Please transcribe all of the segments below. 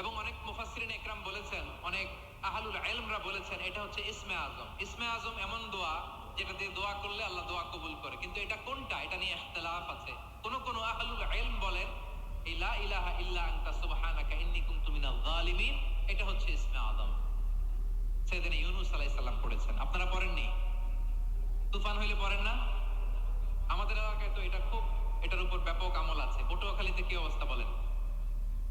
এবং অনেক মুফাসসিরিন একরাম বলেছেন, অনেক আহলুল ইলমরা বলেছেন, এটা হচ্ছে ইসমে আজম। ইসমে আজম এমন দোয়া যেটা দিয়ে দোয়া করলে আল্লাহ দোয়া কবুল করে। কিন্তু এটা কোনটা? এটা নিয়ে ইখতিলাফ আছে। কোন কোন আহলুল ইলম বলেন, এই লা ইলাহা ইল্লা আনতা সুবহানাকা ইন্নী কুনতু মিনাল জালিমিন এটা হচ্ছে ইসমে আজম। সেদিন ইউনুস আলাইহিস সালাম পড়েছেন। আপনারা পড়েননি? তুফান হইলে পড়েন না? আমাদের এলাকায় তো এটা খুব, এটার উপর ব্যাপক আমল আছে। পটুয়াখালীতে কি অবস্থা বলেন?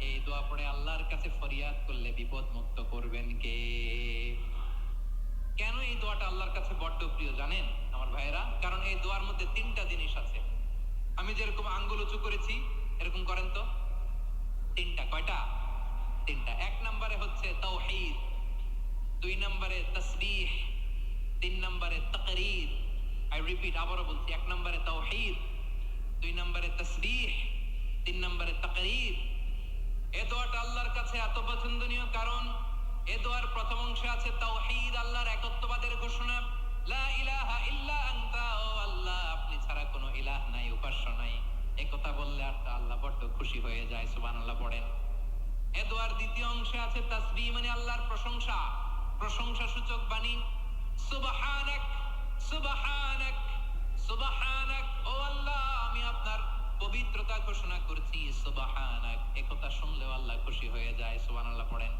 এই দোয়া আল্লাহর কাছে ফরিয়াদ করলে বিপদ মুক্ত করবেন কে? কেন এই দোয়াটা আল্লাহর কাছে বড্ড প্রিয় জানেন আমার ভাইয়েরা? কারণ এই দোয়ার মধ্যে তিনটা জিনিস আছে। আমি যেরকম আঙ্গুল উঁচু করেছি এরকম করেন তো? তিনটা, কয়টা? তিনটা। এক নম্বরে হচ্ছে তাওহীদ দুই নম্বরে তাসবিহ, তিন নম্বরে তাকরীর। আই রিপিট আবারও বলছি, এক নম্বরে তাওহীদ দুই নম্বরে তাসবিহ নাম্বারে তাকরীর। এ দোয়াটা আল্লাহর কাছে এত পছন্দনীয় কারণ, এ দোয়ার প্রথম অংশে আছে তাওহীদ আল্লাহর একত্ববাদের ঘোষণা। এ দোয়ার দ্বিতীয় অংশে আছে তাসবিহ মানে আল্লাহর প্রশংসা। প্রশংসা সূচক বাণী। সুবহানাক সুবহানাক সুবহানাক। ও আল্লাহ, আমি আপনার পবিত্রতা ঘোষণা করছি। সুবহানাক। একথা শুনলেও আল্লাহ খুশি হয়ে যায়, সুবহানাল্লাহ পড়েন।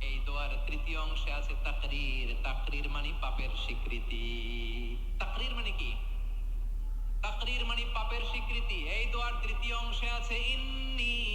এই দোয়ার তৃতীয় অংশে আছে তাকরীর। তাকরীর মানে পাপের স্বীকৃতি। তাকরীর মানে কি? তাকরীর মানে পাপের স্বীকৃতি। এই দোয়ার তৃতীয় অংশে আছে, ইন্নী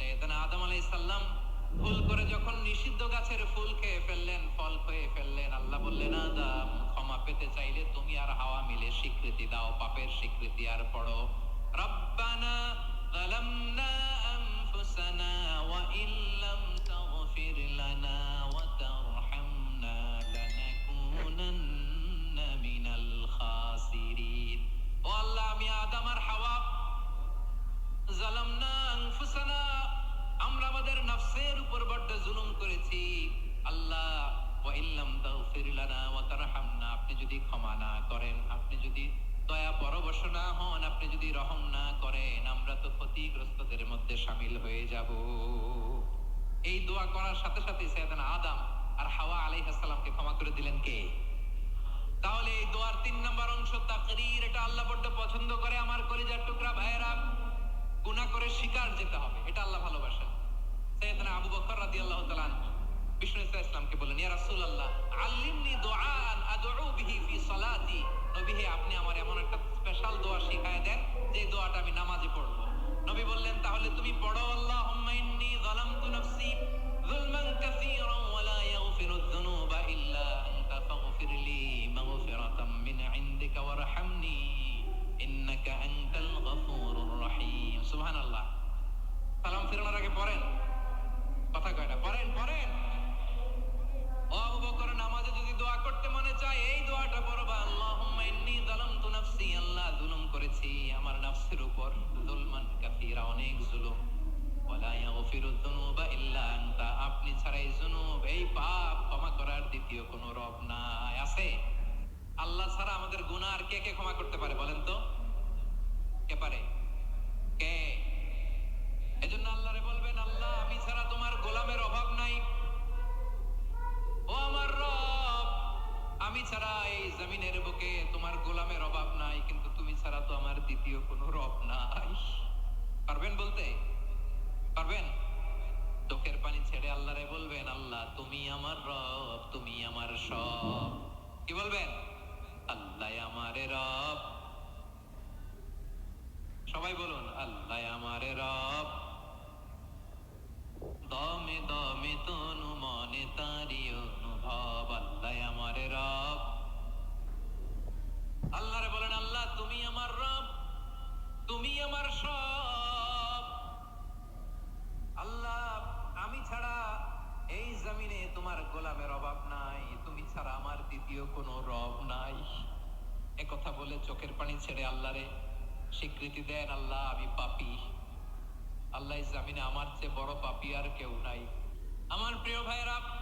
আদম আলাই সাল্লাম ভুল করে যখন নিষিদ্ধ গাছের ফুল খেয়ে ফেললেন, ফল খেয়ে ফেললেন, আল্লাহ বললেন, আদম, ক্ষমা পেতে চাইলে তুমি আর হাওয়া মিলে স্বীকৃতি দাও, পাপের স্বীকৃতি আর পড়ো। রব্বানা জালামনা করেন। আপনি যদি দয়া পরবশ না হন, আপনি যদি রহম না করেন, আমরা তো ক্ষতিগ্রস্তদের মধ্যে শামিল হয়ে যাব। এই দোয়া করার সাথে সাথে সাইয়েদনা আদম আর হাওয়া আলাইহিস সালামকে ক্ষমা করে দিলেন কে? তাহলে এই দোয়ার তিন নম্বর অংশ তাকরীর এটা আল্লাহ বড্ড পছন্দ করে আমার কলিজার টুকরা ভাইয়েরা। গুনাহ করে শিকার যেতে হবে, এটা আল্লাহ ভালোবাসেন। সাইয়েদনা আবু বকর রাদিয়াল্লাহু তাআলা বিষ্ণু ইসা ইসলামকে বলেন ইয়া রাসূলুল্লাহ, আল্লিমনি দুআন আদউ বিহি আপনি আমার এমন একটা স্পেশাল দোয়া শিখায় দেন, যে দোয়াটা আমি নামাজে পড়ব। নবী বললেন, তাহলে তুমি পড়ো, আল্লাহুম্মা ইন্নী যালামতু নাফসি। ছাড়া তো আমার দ্বিতীয় কোনো রব নাই। পারবেন বলতে? পারবেন? চোখের পানি ছেড়ে আল্লাহরে বলবেন, আল্লাহ, তুমি আমার রব, তুমি আমার সব। কি বলবেন? আল্লাহ আমারে রব। সবাই বলুন, আল্লাহ আমারে রব। দমে দমে তনু মনে তারি অনুভব, আল্লাহ আমারে রব। আল্লাহরে বলেন, আল্লাহ, তুমি আমার রব, তুমি আমার সব। আল্লাহ, আমি ছাড়া এই জমিনে তোমার গোলামের অভাব নাই, তুমি ছাড়া আমার দ্বিতীয় কোনো রব নাই। একথা বলে চোখের পানি ছেড়ে আল্লাহরে স্বীকৃতি দেন, আল্লাহ, আমি পাপি। আল্লাহ জামিনে আমার চেয়ে বড় পাপী আর কেউ নাই। আমার প্রিয় ভাইরা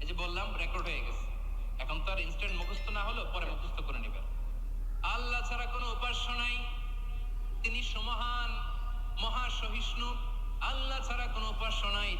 এই যে বললাম রেকর্ড হয়ে গেছে। এখন তো আর ইনস্ট্যান্ট মুখস্থ না হলো পরে মুখস্থ করে নেবেন। আল্লাহ ছাড়া কোনো উপাস্য নাই। তিনি সমহান মহাসহিষ্ণু। আল্লাহ ছাড়া কোনো উপাস্য নাই।